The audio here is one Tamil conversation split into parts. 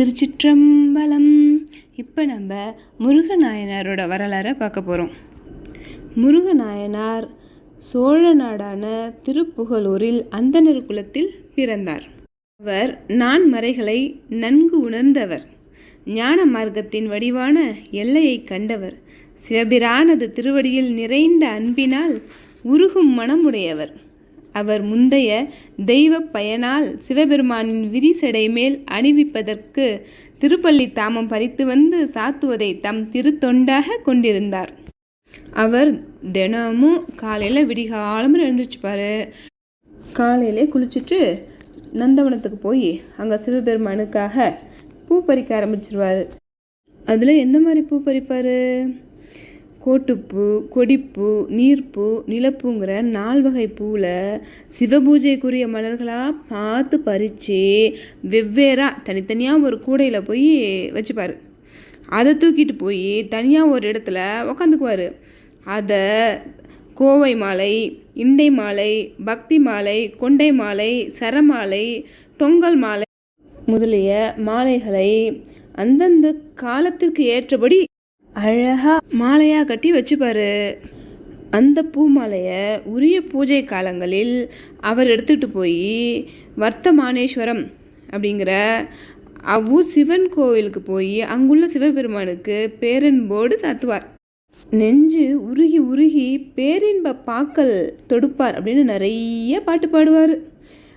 திருச்சிற்றம்பலம். இப்போ நம்ம முருகநாயனாரோட வரலாறை பார்க்க போகிறோம் முருகநாயனார் சோழ நாடான திருப்புகலூரில் அந்தனர் குலத்தில் பிறந்தார். அவர் நான்மறைகளை நன்கு உணர்ந்தவர். ஞான மார்க்கத்தின் வடிவான எல்லையை கண்டவர். சிவபிரானது திருவடியில் நிறைந்த அன்பினால் உருகும் மனமுடையவர். அவர் முந்தைய தெய்வ பயனால் சிவபெருமானின் விரிசடை மேல் அணிவிப்பதற்கு திருப்பள்ளி தாமம் பறித்து வந்து சாத்துவதை தம் திருத்தொண்டாக கொண்டிருந்தார். அவர் தினமும் காலையில் விடிகாலம்பரம் எழுந்திரிச்சுப்பாரு காலையிலே குளிச்சுட்டு நந்தவனத்துக்கு போய் அங்கே சிவபெருமானுக்காக பூ பறிக்க ஆரம்பிச்சிருவார். அதில் எந்த மாதிரி பூ பறிப்பார்? கோட்டுப்பூ கொடிப்பூ நீர்ப்பூ நிலப்பூங்கிற நால் வகை பூவில் சிவபூஜைக்குரிய மலர்களாக பார்த்து பறித்து வெவ்வேறாக தனித்தனியாக ஒரு கூடையில் போய் வச்சுப்பார். அதை தூக்கிட்டு போய் தனியாக ஒரு இடத்துல உக்காந்துக்குவார். அதை கோவை மாலை இண்டை மாலை பக்தி மாலை கொண்டை மாலை சரமாலை தொங்கல் மாலை முதலிய மாலைகளை அந்தந்த காலத்திற்கு ஏற்றபடி அழகா மாலையாக கட்டி வச்சுப்பாரு. அந்த பூ மாலையை உரிய பூஜை காலங்களில் அவர் எடுத்துகிட்டு போய் வர்த்தமானேஸ்வரம் அப்படிங்கிற அவ்வூர் சிவன் கோவிலுக்கு போய் அங்குள்ள சிவபெருமானுக்கு பேரன்போடு சாத்துவார். நெஞ்சு உருகி உருகி பேரின்ப பாக்கல் தொடுப்பார் அப்படின்னு நிறைய பாட்டு பாடுவார்.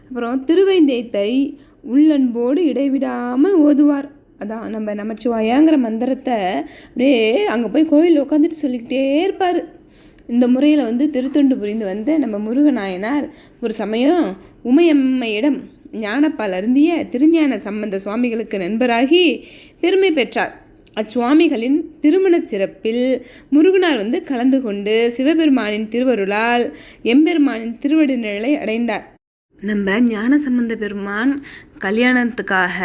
அப்புறம் திருவைந்தேத்தை உள்ளன்போடு இடைவிடாமல் ஓதுவார். அதான் நம்ம நமச்சிவாயாங்கிற மந்திரத்தை அப்படியே அங்கே போய் கோயிலில் உட்காந்துட்டு சொல்லிக்கிட்டே இருப்பார். இந்த முறையில் வந்து திருத்தொண்டு புரிந்து வந்த நம்ம முருகநாயனார் ஒரு சமயம் உமையம்மையிடம் ஞானப்பால் அருந்திய திருஞான சம்பந்த சுவாமிகளுக்கு நண்பராகி பெருமை பெற்றார். அச்சுவாமிகளின் திருமணச் சிறப்பில் முருகனார் வந்து கலந்து கொண்டு சிவபெருமானின் திருவருளால் எம்பெருமானின் திருவடி நிழலை அடைந்தார். நம்ம ஞான சம்பந்த பெருமான் கல்யாணத்துக்காக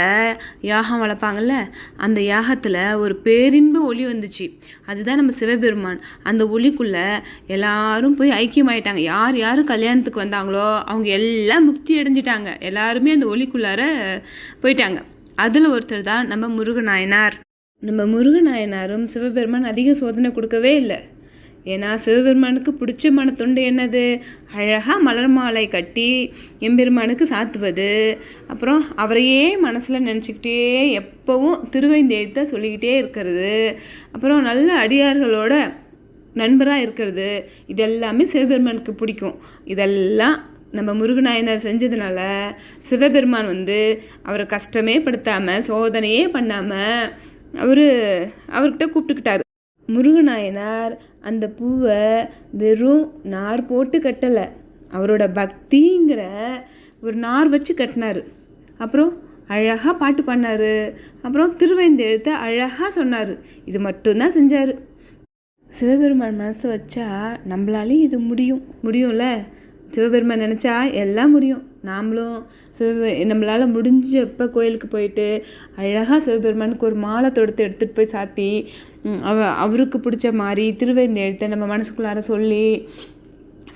யாகம் வளர்ப்பாங்கல்ல அந்த யாகத்தில் ஒரு பேரின்ப ஒளி வந்துச்சு. அதுதான் நம்ம சிவபெருமான். அந்த ஒளிக்குள்ளே எல்லாரும் போய் ஐக்கியமாயிட்டாங்க. யார் யார் கல்யாணத்துக்கு வந்தாங்களோ அவங்க எல்லாம் முக்தி அடைஞ்சிட்டாங்க. எல்லாருமே அந்த ஒளிக்குள்ளார போயிட்டாங்க. அதில் ஒருத்தர் தான் நம்ம முருகநாயனார். நம்ம முருகநாயனாரும் சிவபெருமான் அதிக சோதனை கொடுக்கவே இல்லை. ஏன்னா சிவபெருமானுக்கு பிடிச்ச தொண்டு என்னது? அழகாக மலர் மாலை கட்டி எம்பெருமானுக்கு சாத்துவது. அப்புறம் அவரையே மனசில் நினச்சிக்கிட்டே எப்போவும் திருவைந்தெழுத்தை சொல்லிக்கிட்டே இருக்கிறது. அப்புறம் நல்ல அடியார்களோட நண்பராக இருக்கிறது. இதெல்லாமே சிவபெருமானுக்கு பிடிக்கும். இதெல்லாம் நம்ம முருகநாயனர் செஞ்சதுனால சிவபெருமான் வந்து அவரை கஷ்டமே படுத்தாமல் சோதனையே பண்ணாமல் அவர் அவர்கிட்ட கூப்பிட்டுக்கிட்டார். முருகநாயனார் அந்த பூவை வெறும் நார் போட்டு கட்டலை. அவரோட பக்திங்கிற ஒரு நார் வச்சு கட்டினார். அப்புறம் அழகாக பாட்டு பண்ணார் அப்புறம் திருவைந்தெழுத்தை அழகாக சொன்னார். இது மட்டும்தான் செஞ்சார். சிவபெருமான் மனசை வச்சா நம்மளாலேயும் இது முடியும். முடியும்ல? சிவபெருமான் நினச்சா எல்லாம் முடியும். நாமளும் சிவ நம்மளால் முடிஞ்சப்போ கோயிலுக்கு போயிட்டு அழகாக சிவபெருமானுக்கு ஒரு மாலை தொடுத்து எடுத்துகிட்டு போய் சாத்தி அவ அவருக்கு பிடிச்ச மாதிரி திருவேந்தெழுத்தை நம்ம மனசுக்குள்ளார சொல்லி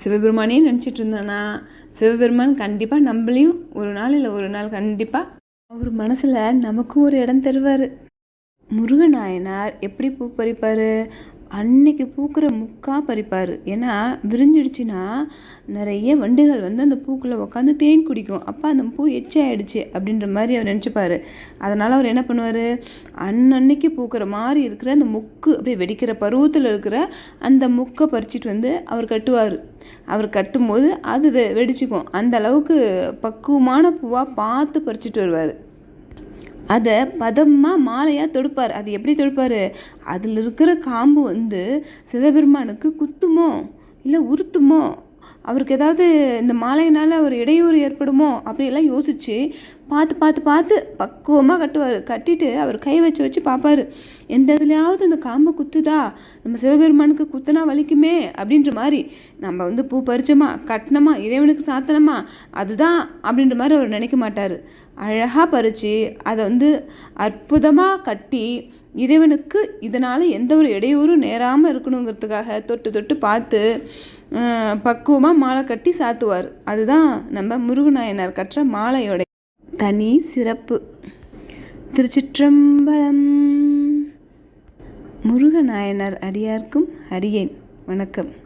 சிவபெருமானே நினச்சிட்டு இருந்தோன்னா சிவபெருமான் கண்டிப்பாக நம்மளையும் ஒரு நாள் இல்லை ஒரு நாள் கண்டிப்பாக அவர் மனசில் நமக்கும் ஒரு இடம் தருவார். முருகநாயனார் எப்படி பூ பறிப்பார்? அன்னைக்கு பூக்கிற முக்கா பறிப்பார். ஏன்னா விரிஞ்சிடுச்சுன்னா நிறைய வண்டுகள் வந்து அந்த பூக்குள்ளே உட்காந்து தேன் குடிக்கும். அப்போ அந்த பூ எச்சாயிடுச்சு அப்படின்ற மாதிரி அவர் நினச்சிப்பார். அதனால் அவர் என்ன பண்ணுவார்? அன்னன்னைக்கு பூக்கிற மாதிரி இருக்கிற அந்த முக்கு அப்படியே வெடிக்கிற பருவத்தில் இருக்கிற அந்த முக்கை பறிச்சிட்டு வந்து அவர் கட்டுவார். அவர் கட்டும்போது அது வெ வெடிச்சுக்கும். அந்த அளவுக்கு பக்குவமான பூவாக பார்த்து பறிச்சிட்டு வருவார். அதை பதமாக மாலையாக தொடுப்பார். அது எப்படி தொடுப்பார்? அதில் இருக்கிற காம்பு வந்து சிவபெருமானுக்கு குத்துமோ இல்லை உறுத்துமோ அவருக்கு ஏதாவது இந்த மாலையினால் ஒரு இடையூறு ஏற்படுமோ அப்படியெல்லாம் யோசித்து பார்த்து பார்த்து பார்த்து பக்குவமாக கட்டுவார். கட்டிட்டு அவர் கை வச்சு வச்சு பார்ப்பார். எந்த இடத்துலையாவது அந்த காம்பு குத்துதா? நம்ம சிவபெருமானுக்கு குத்துனா வலிக்குமே? அப்படின்ற மாதிரி. நம்ம வந்து பூ பறிச்சோமா? கட்டினமா? இறைவனுக்கு சாத்தனமா? அதுதான் அப்படின்ற மாதிரி அவர் நினைக்க மாட்டார். அழகாக பறித்து அதை வந்து அற்புதமாக கட்டி இறைவனுக்கு இதனால் எந்த ஒரு இடையூறும் நேராமல் இருக்கணுங்கிறதுக்காக தொட்டு தொட்டு பார்த்து பக்குவமாக மாலை கட்டி சாத்துவார். அதுதான் நம்ம முருகநாயனார் கற்ற மாலையோட. தனி சிறப்பு. திருச்சிற்றம்பலம். முருகநாயனார் அடியார்க்கும் அடியேன். வணக்கம்.